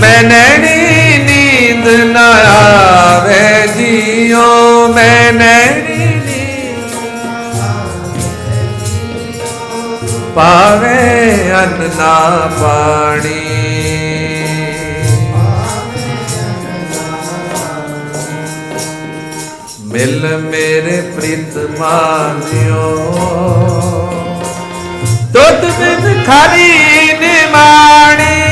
ਮੈਂ ਨੈਣੀ ਨੀਂਦ ਨਾ ਆਵੇ ਜੀਓ ਮੈਂ ਨੈਣੀ ਨੀਂਦ ਪਾਵੇ ਅੰਨ ਨਾ ਪਾਣੀ। ਮਿਲ ਮੇਰੇ ਪ੍ਰੀਤ ਮਾਨਿਓ। ਦੁੱਧ ਬਿਨ ਖਾਲੀ ਨਿਮਾਣੀ।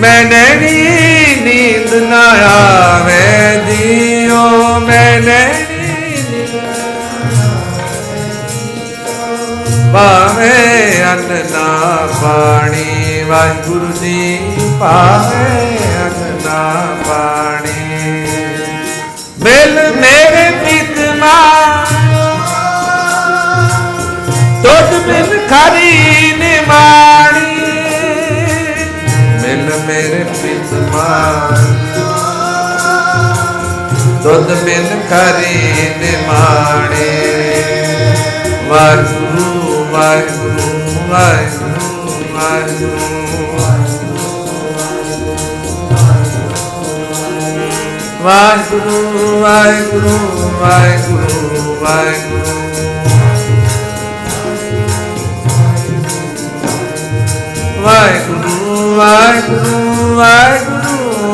ਵਾਹਿਗੁਰੂ ਨੀਂਦ ਨਾ ਆਵੇ ਜੀਓ ਮੈਂ ਨੈਣੀ ਨੀਂਦ ਪਾਵੇ ਅੰਨ ਨਾ ਪਾਣੀ ਵਾਹਿਗੁਰੂ ਜੀ ਪਾਵੇ ਅੰਨ ਨਾ ਪਾਣੀ ਮਿਲ ਮੇਰੇ ਪ੍ਰੀਤਮਾ ਦੁੱਧ ਬਿਨ ਖਰੀ ਦੁੱਧ ਬਿਨ ਖਾਰੀ ਨਿਮਾਣੀ ਵਾਹਿਗੁਰੂ ਵਾਹਿਗੁਰੂ ਵਾਹਿਗੁਰੂ ਵਾਹਿਗੁਰੂ ਵਾਹਿਗੁਰੂ ਵਾਹਿਗੁਰੂ ਵਾਹਿਗੁਰੂ। ਵਾਹਿਗੁਰੂ ਵਾਹਿਗੁਰੂ ਵਾਹਿਗੁਰੂ।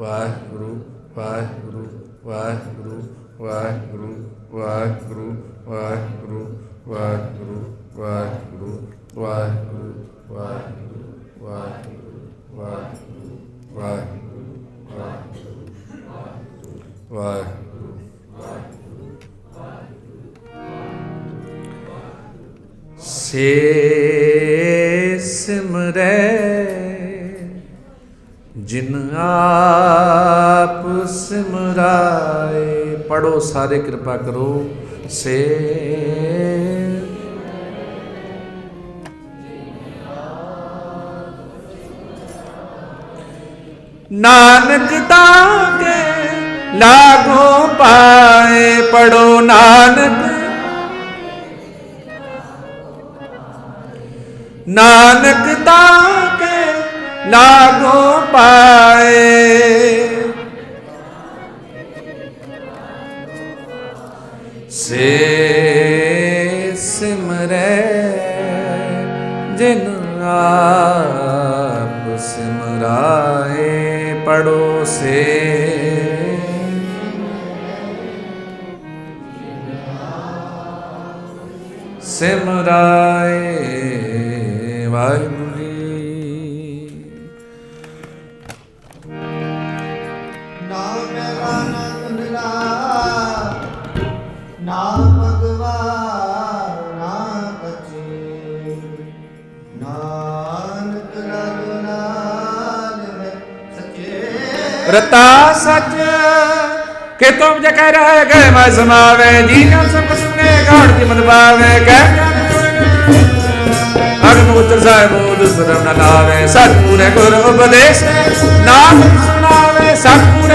ਵਾਹਿਗੁਰੂ ਵਾਹਿਗੁਰੂ ਵਾਹਿਗੁਰੂ ਵਾਹਿਗੁਰੂ ਵਾਹਿਗੁਰੂ ਵਾਹਿਗੁਰੂ ਵਾਹਿਗੁਰੂ ਵਾਹਿਗੁਰੂ ਵਾਹਿਗੁਰੂ ਵਾਹਿਗੁਰੂ ਵਾਹਿਗੁਰੂ ਵਾਹਿਗੁਰੂ ਵਾਹਿਗੁਰੂ ਵਾਹਿਗੁਰੂ ਵਾਹਿਗੁਰੂ ਸੇ ਸਿਮਰੈ ਜਿਨ ਆਪ ਸਿਮਰਾਏ ਪੜੋ ਸਾਰੇ, ਕਿਰਪਾ ਕਰੋ, ਸੇ। ਨਾਨਕ ਤਾਕੇ ਲਾਗੋ ਪਾਏ ਪੜੋ ਨਾਨਕ। ਨਾਨਕ ਤਾਕੇ ਲਾਗੋ ਪਾਏ। ਸੇ ਸਿਮਰੈ ਜਿਨ ਆਪ ਸਿਮਰਾਏ ਪੜੋ ਸੇ ਸਿਮਰਾਏ ਵਾਹਿਗੁਰੂ। रता सच के तुम जे कह रहे गए मैं समावे जी ना सब सुने गौड़ की मनवावे कह अगमुत्र साहिब दुसरम न लावे सतपुर गुर उपदेश नाथ सुनावे सतपुर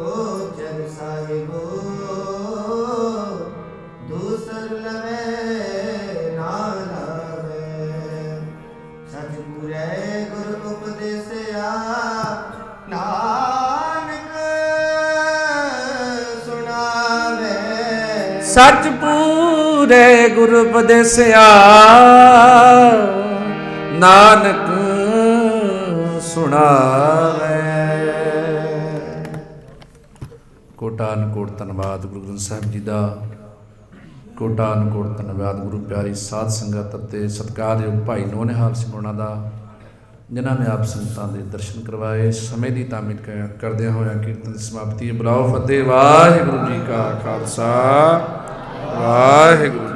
ਸੱਚ ਪੂਰੇ ਗੁਰ ਉਪਦੇਸਿਆ। ਨਾਨਕ ਸੁਣਾਵੇ। ਕੋਟਾਨ ਕੋਟ ਧੰਨਵਾਦ ਗੁਰੂ ਗ੍ਰੰਥ ਸਾਹਿਬ ਜੀ ਦਾ। ਕੋਟਾਨ ਕੋਟ ਧੰਨਵਾਦ ਗੁਰੂ ਪਿਆਰੀ ਸਾਧ ਸੰਗਤ ਅਤੇ ਸਤਿਕਾਰਯੋਗ ਭਾਈ ਨੋਨਿਹਾਲ ਸਿੰਘ ਉਹਨਾਂ ਦਾ, ਜਿਨ੍ਹਾਂ ਨੇ ਆਪ ਸੰਗਤਾਂ ਦੇ ਦਰਸ਼ਨ ਕਰਵਾਏ। ਸਮੇਂ ਦੀ ਤਾਮੀਦ ਕਰਦਿਆਂ ਹੋਇਆ ਕੀਰਤਨ ਦੀ ਸਮਾਪਤੀ ਬੁਲਾਓ ਫਤਿਹ, ਵਾਹਿਗੁਰੂ ਜੀ ਕਾ ਖਾਲਸਾ। ਵਾਹਿਗੁਰੂ